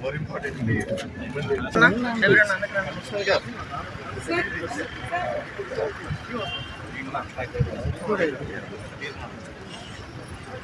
More important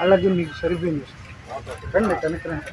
అలాగే మీకు సరిపోయింది. రండి వెనక రండి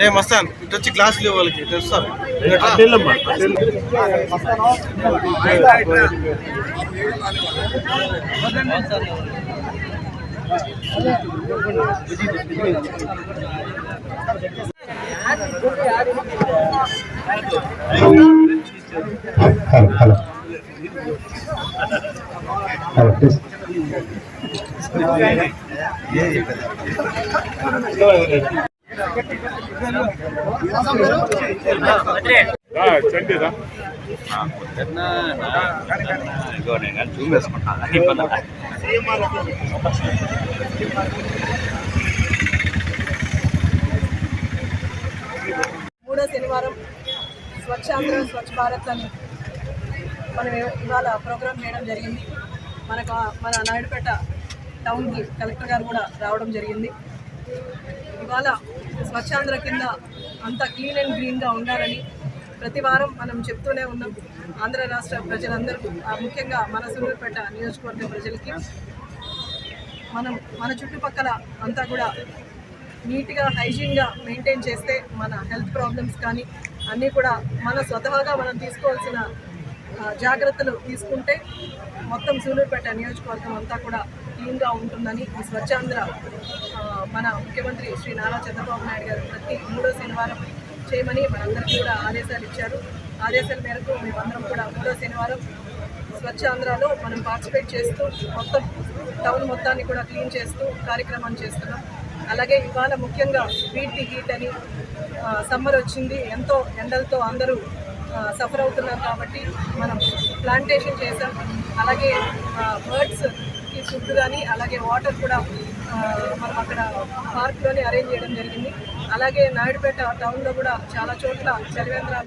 ఏ మస్తాన్ ఇటు వచ్చి గ్లాసులు ఇవ్వాలి తెలుస్తారు అడ్డిల్లమ్మా హలో హలో హలో ప్లీజ్ చండిరా మూడో శనివారం స్వచ్ఛాంధ్ర స్వచ్ఛ భారత్ అని మనం ఇవాళ ప్రోగ్రామ్ చేయడం జరిగింది. మనకు మన నాయుడుపేట టౌన్కి కలెక్టర్ గారు కూడా రావడం జరిగింది. ఇవాళ స్వచ్ఛాంధ్ర కింద అంత క్లీన్ అండ్ గ్రీన్గా ఉండాలని ప్రతి వారం మనం చెప్తూనే ఉన్నాం. ఆంధ్ర రాష్ట్ర ప్రజలందరూ ఆ ముఖ్యంగా మన సూర్యాపేట నియోజకవర్గ ప్రజలకి మనం మన చుట్టుపక్కల అంతా కూడా నీట్గా హైజీన్గా మెయింటైన్ చేస్తే మన హెల్త్ ప్రాబ్లమ్స్ కానీ అన్నీ కూడా మన స్వతహాగా మనం తీసుకోవాల్సిన జాగ్రత్తలు తీసుకుంటే మొత్తం సూలూరుపేట నియోజకవర్గం అంతా కూడా క్లీన్గా ఉంటుందని ఈ స్వచ్ఛాంధ్ర మన ముఖ్యమంత్రి శ్రీ నారా చంద్రబాబు నాయుడు గారు ప్రతి మూడో శనివారం చేయమని మనందరికీ కూడా ఆదేశాలు ఇచ్చారు. ఆదేశాల మేరకు మేమందరం కూడా మూడో శనివారం స్వచ్ఛ ఆంధ్రాలో మనం పార్టిసిపేట్ చేస్తూ మొత్తం టౌన్ మొత్తాన్ని కూడా క్లీన్ చేస్తూ కార్యక్రమాన్ని చేస్తున్నాం. అలాగే ఇవాళ ముఖ్యంగా బీట్ ది హీట్ అని సమ్మర్ వచ్చింది. ఎంతో ఎండలతో అందరూ సఫర్ అవుతున్నారు కాబట్టి మనం ప్లాంటేషన్ చేసాం. అలాగే బర్డ్స్కి ఫుడ్ కానీ అలాగే వాటర్ కూడా మనం అక్కడ పార్క్లోనే అరేంజ్ చేయడం జరిగింది. అలాగే నాయుడుపేట టౌన్లో కూడా చాలా చోట్ల చలివేంద్రాలు